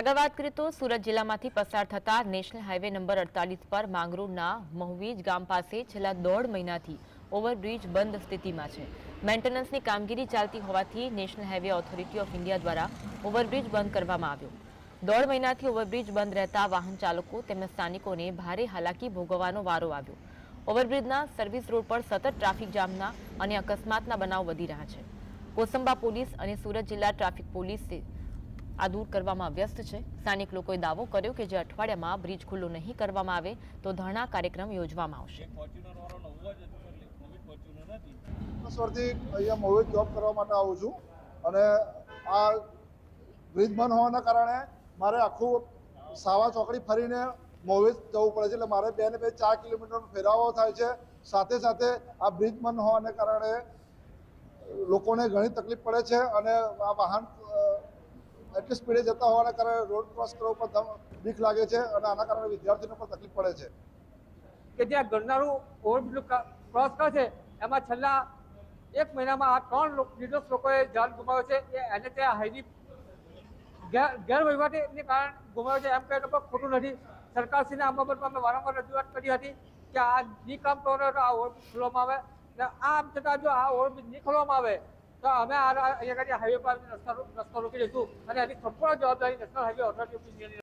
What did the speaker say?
આગળ વાત કરીએ તો સુરત જિલ્લામાંથી પસાર થતા નેશનલ હાઈવે નંબર અડતાલીસ પર માંગરોળના મહુવીજ ગામ પાસે છેલ્લા દોઢ મહિનાથી ઓવરબ્રિજ બંધ સ્થિતિમાં છે. મેન્ટેનન્સની કામગીરી ચાલતી હોવાથી national highway authority of India દ્વારા ઓવરબ્રિજ બંધ કરવામાં આવ્યો. દોઢ મહિનાથી ઓવરબ્રિજ બંધ રહેતા વાહન ચાલકો તેમજ સ્થાનિકોને ભારે હાલાકી ભોગવવાનો વારો આવ્યો. ઓવરબ્રિજના સર્વિસ રોડ પર સતત ટ્રાફિક જામના અને અકસ્માતના બનાવ વધી રહ્યા છે. કોસંબા પોલીસ અને સુરત જિલ્લા ટ્રાફિક પોલીસે આ દૂર કરવામાં વ્યસ્ત છે. સ્થાનિક લોકોએ દાવો કર્યો કે જે અઠવાડિયામાં બ્રિજ ખુલ્લો નહીં કરવામાં આવે તો ધરણા કાર્યક્રમ યોજવામાં આવશે. વર્ષથી અહીંયા મોવિજ જોબ કરવા માટે આવું છું અને આ બ્રિજ બંધ હોવાના કારણે મારે આખું સાવા ચોકડી ફરીને મોવિજ જવું પડે છે. એટલે મારે બે ને બે ચાર કિલોમીટરનો ફેરાવો થાય છે. સાથે સાથે આ બ્રિજ બંધ હોવાને કારણે લોકોને ઘણી તકલીફ પડે છે અને આ વાહન એટલી સ્પીડે જતા હોવાના કારણે રોડ ક્રોસ કરવા પર બીક લાગે છે અને આના કારણે વિદ્યાર્થીઓને પણ તકલીફ પડે છે. કે જ્યાં ગરનારું ઓવરબ્રિજ ક્રોસ કરે છે, એમાં છેલ્લા એક મહિનામાં આ ત્રણ નિર્દોષ લોકોએ જાન ગુમાવ્યો છે. એ એને ત્યાં હાઈની ગેર ગેરવહીવટીને કારણે ગુમાવ્યો છે. એમ કહે તો પણ ખોટું નથી. સરકારશ્રીને આ બાબતમાં અમે વારંવાર રજૂઆત કરી હતી કે આ નહીં કામ કરો તો આ ઓવરબ્રિજ ખોલવામાં આવે. આ આમ છતાં જો આ ઓવરબ્રિજ નહીં ખોલવામાં આવે તો અમે આ અહીંયા હાઈવે પર રસ્તા રસ્તો રોકી દઈશું અને એની સંપૂર્ણ જવાબદારી નેશનલ હાઈવે ઓથોરિટી ઓફ ઇન્ડિયાની